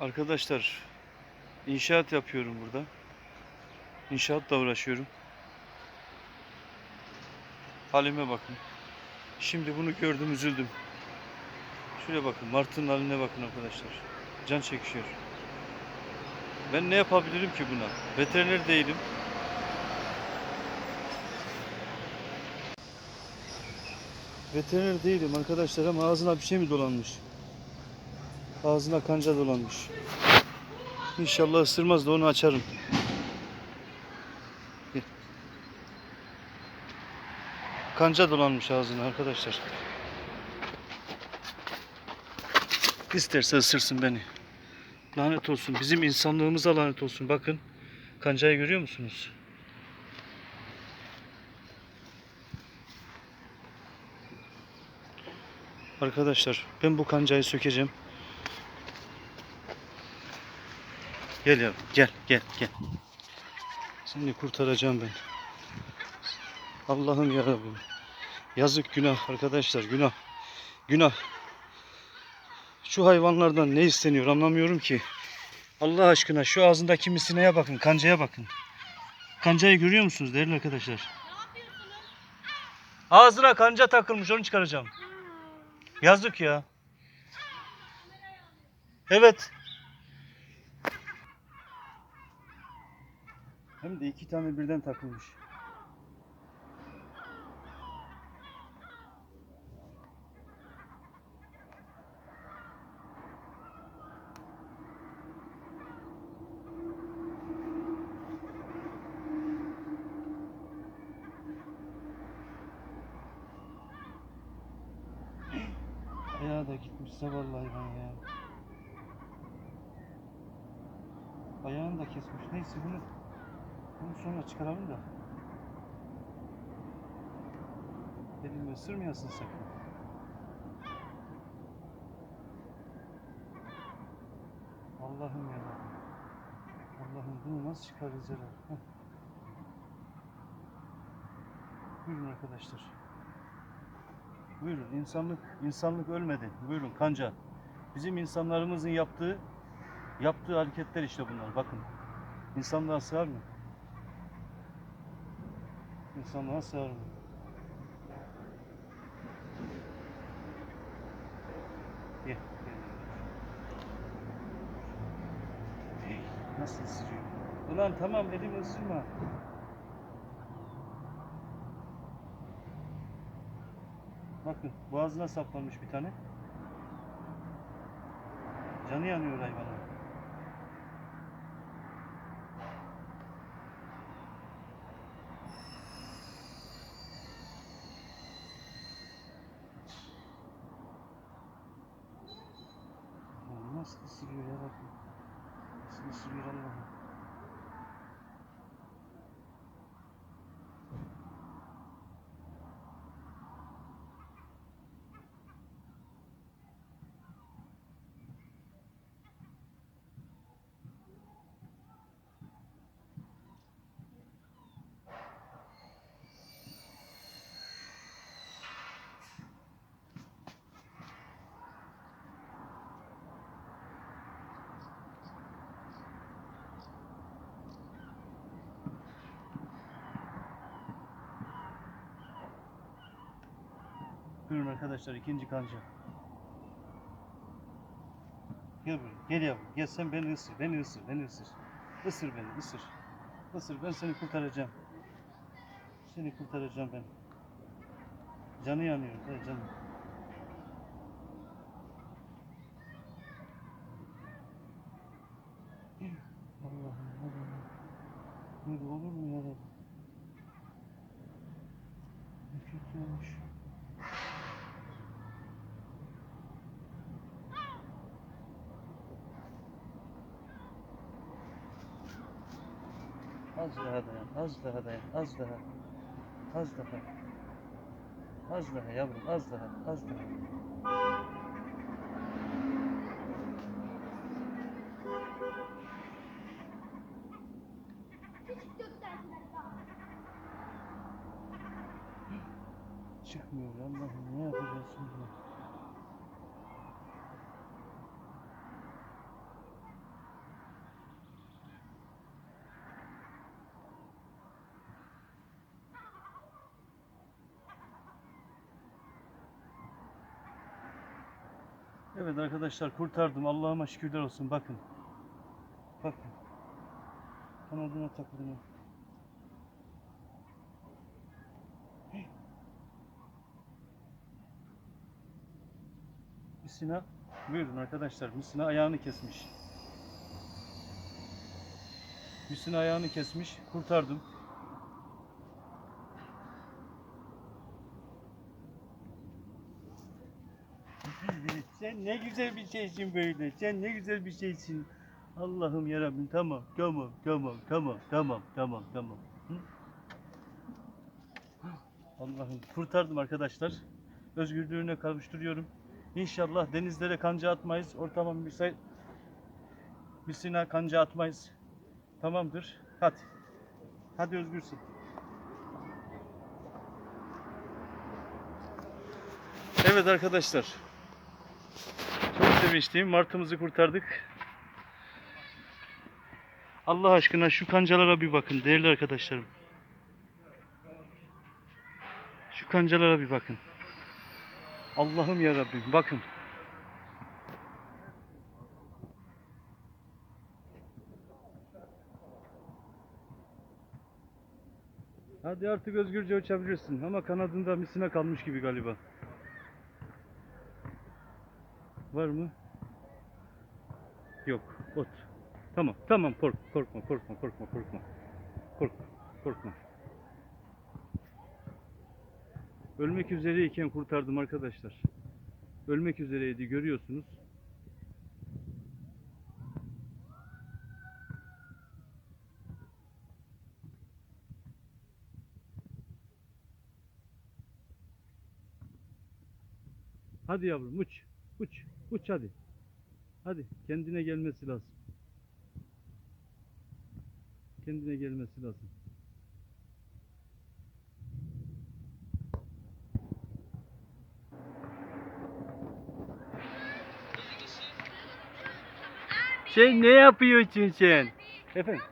Arkadaşlar inşaat yapıyorum burada. İnşaatla uğraşıyorum. Halime bakın. Şimdi bunu gördüm üzüldüm. Şuraya bakın martının haline bakın arkadaşlar. Can çekişiyor. Ben ne yapabilirim ki buna? Veteriner değilim. Veteriner değilim arkadaşlar ama ağzına bir şey mi dolanmış? Ağzına kanca dolanmış. İnşallah ısırmaz da onu açarım. Kanca dolanmış ağzına arkadaşlar. İsterse ısırsın beni. Lanet olsun. Bizim insanlığımıza lanet olsun. Bakın. Kancayı görüyor musunuz? Arkadaşlar ben bu kancayı sökeceğim. Gel yavrum gel gel gel. Seni kurtaracağım ben. Allah'ım yarabbim. Yazık günah arkadaşlar günah. Günah. Şu hayvanlardan ne isteniyor anlamıyorum ki. Allah aşkına şu ağzındaki misineye bakın, kancaya bakın. Kancayı görüyor musunuz değerli arkadaşlar? Ağzına kanca takılmış onu çıkaracağım. Yazık ya. Evet. Hem de iki tane birden takılmış. Ayağı da gitmiş zavallı hayvan ya. Ayağını da kesmiş. Neyse bunu bunu sonra çıkaralım da. Elimi ısırmayasın sakın. Allah'ım ya. Allah'ım bunu nasıl çıkaracağız? Heh. Buyurun arkadaşlar. Buyurun insanlık insanlık ölmedi. Buyurun kanca. Bizim insanlarımızın yaptığı yaptığı hareketler işte bunlar. Bakın. İnsanlığa sığar mı? İnsanlığa sığar mı? Gel, gel. Hey, Nasıl ısırıyor? Ulan tamam elimi ısırma. Bakın boğazına saplanmış bir tane. Canı yanıyor hayvanın. Lan Nasıl ısırıyor ya bakın. Nasıl ısırıyor Allah'ım. Buyurun arkadaşlar ikinci kanca. Gel buraya. Gel yavrum. Gel sen beni ısır. Beni ısır. Beni ısır. Isır beni. ısır. Isır. Ben seni kurtaracağım. Seni kurtaracağım ben. Canı yanıyor. He, canı. Allah'ım Allah'ım. Böyle olur mu ya Rabbi? Ne kötü olmuş. Az daha dayan, az daha dayan, az daha. Az daha. Az daha yavrum, az daha, az daha. Çıkmıyor Allah'ım ne yapacağız şimdi? Evet arkadaşlar kurtardım. Allah'ıma şükürler olsun. Bakın. Bakın. Kanadına takıldım. Misina buyurun arkadaşlar. Misina ayağını kesmiş. Misina ayağını kesmiş. Kurtardım. Ne güzel bir şeysin böyle. Sen ne güzel bir şeysin. Allah'ım yarabbim tamam tamam tamam tamam tamam tamam tamam. Hı? Allah'ım kurtardım arkadaşlar. Özgürlüğüne kavuşturuyorum. İnşallah denizlere kanca atmayız. Ortama müsait misina kanca atmayız. Tamamdır. Hadi. Hadi özgürsün. Evet arkadaşlar. Çok sevinçliyim. Martımızı kurtardık. Allah aşkına şu kancalara bir bakın değerli arkadaşlarım. Şu kancalara bir bakın. Allah'ım ya Rabbim bakın. Hadi artık özgürce uçabilirsin ama kanadında misina kalmış gibi galiba. Var mı? Yok. Ot. Tamam. Tamam. Kork, korkma. Korkma. Korkma. Korkma. Korkma. Korkma. Ölmek üzereyken kurtardım arkadaşlar. Ölmek üzereydi. Görüyorsunuz. Hadi yavrum uç. Uç. Uç hadi. Hadi kendine gelmesi lazım. Kendine gelmesi lazım. Şey ne yapıyorsun sen? Efendim?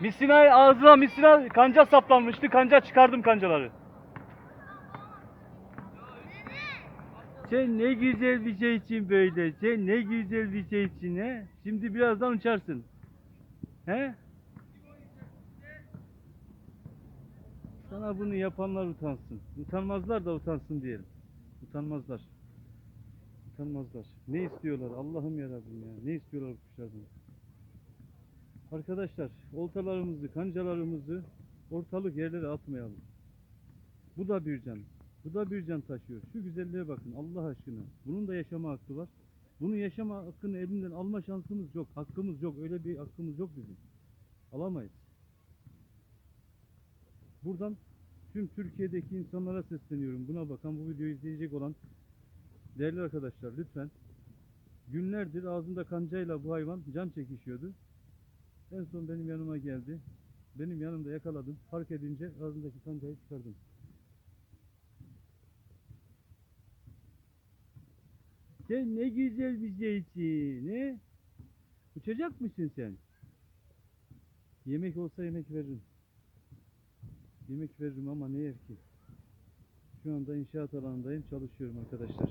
Misina ağzına misina kanca saplanmıştı. Kanca çıkardım kancaları. Sen ne güzel bir şey için böyle. Sen ne güzel bir şey için he. Şimdi birazdan uçarsın. He? Sana bunu yapanlar utansın. Utanmazlar da utansın diyelim. Utanmazlar. Utanmazlar. Ne istiyorlar? Allah'ım yarabbim ya. Ne istiyorlar kuşlardan? Arkadaşlar, oltalarımızı, kancalarımızı ortalık yerlere atmayalım. Bu da bir can. Bu da bir can taşıyor. Şu güzelliğe bakın Allah aşkına. Bunun da yaşama hakkı var. Bunun yaşama hakkını elinden alma şansımız yok. Hakkımız yok. Öyle bir hakkımız yok bizim. Alamayız. Buradan tüm Türkiye'deki insanlara sesleniyorum. Buna bakan, bu videoyu izleyecek olan değerli arkadaşlar lütfen günlerdir ağzında kancayla bu hayvan can çekişiyordu. En son benim yanıma geldi. Benim yanımda yakaladım. Fark edince ağzındaki kancayı çıkardım. Sen ne güzel bir şeysin, ne? Uçacak mısın sen? Yemek olsa yemek veririm. Yemek veririm ama ne yer ki? Şu anda inşaat alanındayım, çalışıyorum arkadaşlar.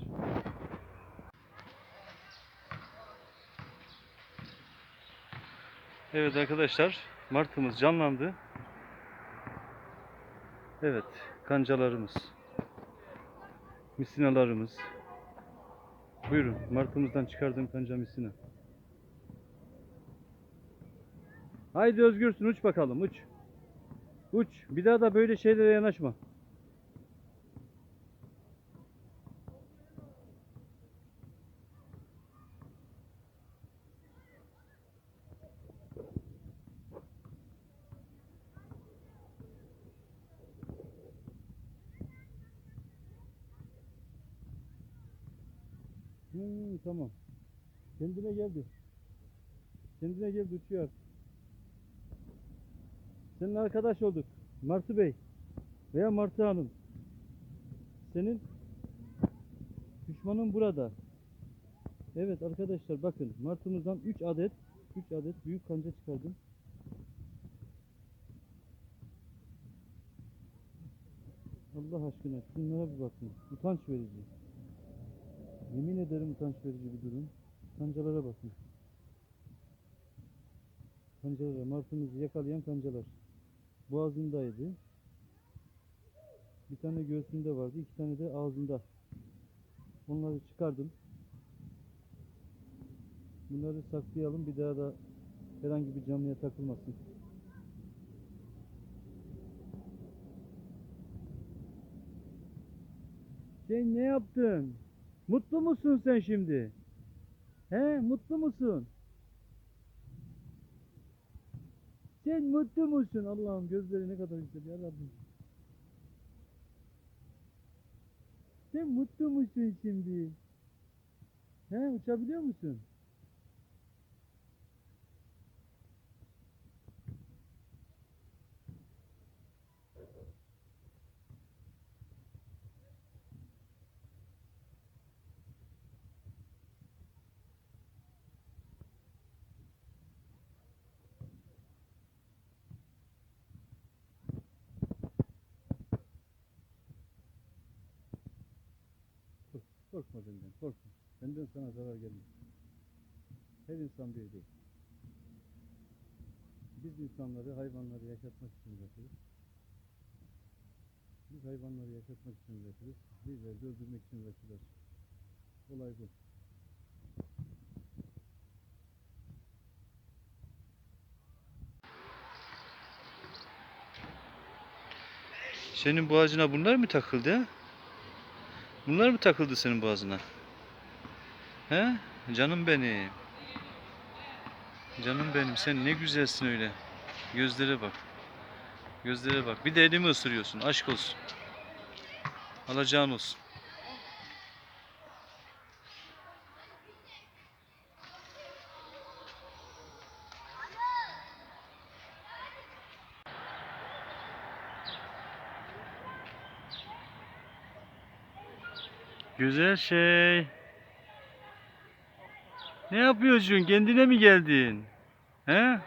Evet arkadaşlar, martımız canlandı. Evet, kancalarımız, misinalarımız, Buyurun. Martımızdan çıkardığım kanca misina. Haydi özgürsün uç bakalım uç. Uç. Bir daha da böyle şeylere yanaşma. Hmm, tamam. Kendine geldi. Kendine geldi uçuyor. Senin arkadaş olduk. Martı Bey veya Martı Hanım. Senin düşmanın burada. Evet arkadaşlar bakın martımızdan 3 adet 3 adet büyük kanca çıkardım. Allah aşkına şunlara bir bakın. Utanç verici. Yemin ederim utanç verici bir durum. Kancalara bakın. Kancalara, martımızı yakalayan kancalar. Boğazındaydı. Bir tane göğsünde vardı, iki tane de ağzında. Onları çıkardım. Bunları saklayalım, bir daha da herhangi bir canlıya takılmasın. Sen ne yaptın? Mutlu musun sen şimdi? He, mutlu musun? Sen mutlu musun? Allah'ım gözleri ne kadar güzel ya Rabbim. Sen mutlu musun şimdi? He, uçabiliyor musun? Korkma benden, korkma. Benden sana zarar gelmez. Her insan bir değil. Biz insanları, hayvanları yaşatmak için üretiriz. Biz hayvanları yaşatmak için üretiriz. Bizleri de öldürmek için üretirler. Olay bu. Senin boğazına bunlar mı takıldı? Bunlar mı takıldı senin boğazına? He? Canım benim. Canım benim sen ne güzelsin öyle. Gözlere bak. Gözlere bak. Bir de elimi ısırıyorsun. Aşk olsun. Alacağın olsun. Güzel şey. Ne yapıyorsun? Kendine mi geldin? He?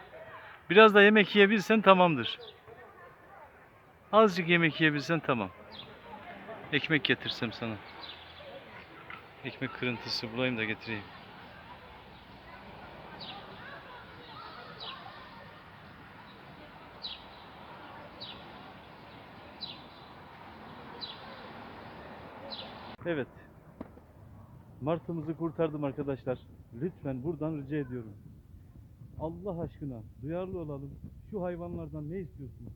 Biraz da yemek yiyebilsen tamamdır. Azıcık yemek yiyebilsen tamam. Ekmek getirsem sana. Ekmek kırıntısı bulayım da getireyim. Evet. Martımızı kurtardım arkadaşlar. Lütfen buradan rica ediyorum. Allah aşkına duyarlı olalım. Şu hayvanlardan ne istiyorsunuz?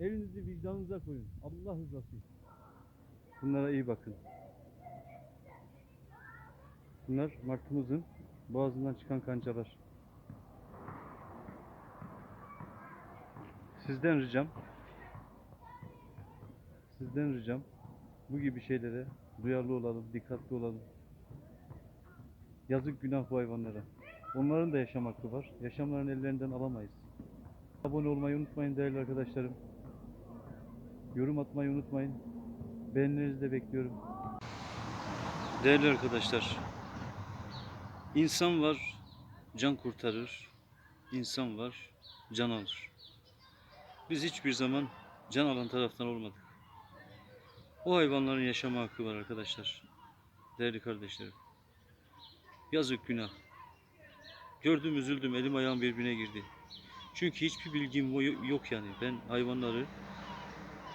Elinizi vicdanınıza koyun. Allah rızası için. Bunlara iyi bakın. Bunlar martımızın boğazından çıkan kancalar. Sizden ricam sizden ricam bu gibi şeylere duyarlı olalım, dikkatli olalım. Yazık günah bu hayvanlara. Onların da yaşam hakkı var. Yaşamlarını ellerinden alamayız. Abone olmayı unutmayın değerli arkadaşlarım. Yorum atmayı unutmayın. Beğenilerinizi de bekliyorum. Değerli arkadaşlar. İnsan var, can kurtarır. İnsan var, can alır. Biz hiçbir zaman can alan taraftan olmadık. O hayvanların yaşama hakkı var arkadaşlar. Değerli kardeşlerim. Yazık günah. Gördüm üzüldüm elim ayağım birbirine girdi. Çünkü hiçbir bilgim yo- yok yani. Ben hayvanları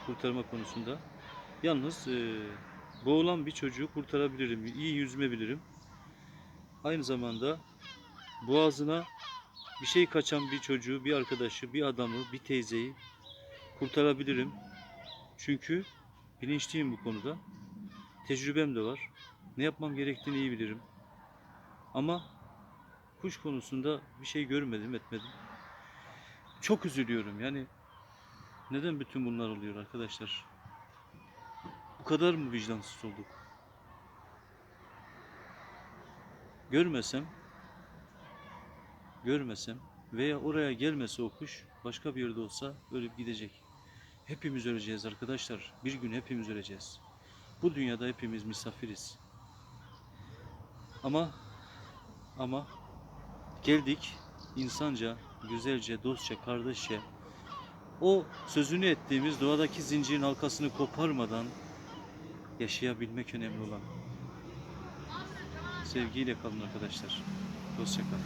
kurtarma konusunda. Yalnız e, boğulan bir çocuğu kurtarabilirim. iyi yüzme bilirim. Aynı zamanda boğazına bir şey kaçan bir çocuğu, bir arkadaşı, bir adamı, bir teyzeyi kurtarabilirim. Çünkü bilinçliyim bu konuda. Tecrübem de var. Ne yapmam gerektiğini iyi bilirim. Ama kuş konusunda bir şey görmedim, etmedim. Çok üzülüyorum. Yani neden bütün bunlar oluyor arkadaşlar? Bu kadar mı vicdansız olduk? Görmesem görmesem veya oraya gelmese o kuş başka bir yerde olsa ölüp gidecek. Hepimiz öleceğiz arkadaşlar. Bir gün hepimiz öleceğiz. Bu dünyada hepimiz misafiriz. Ama ama geldik insanca, güzelce, dostça, kardeşçe o sözünü ettiğimiz doğadaki zincirin halkasını koparmadan yaşayabilmek önemli olan. Sevgiyle kalın arkadaşlar. Hoşçakalın.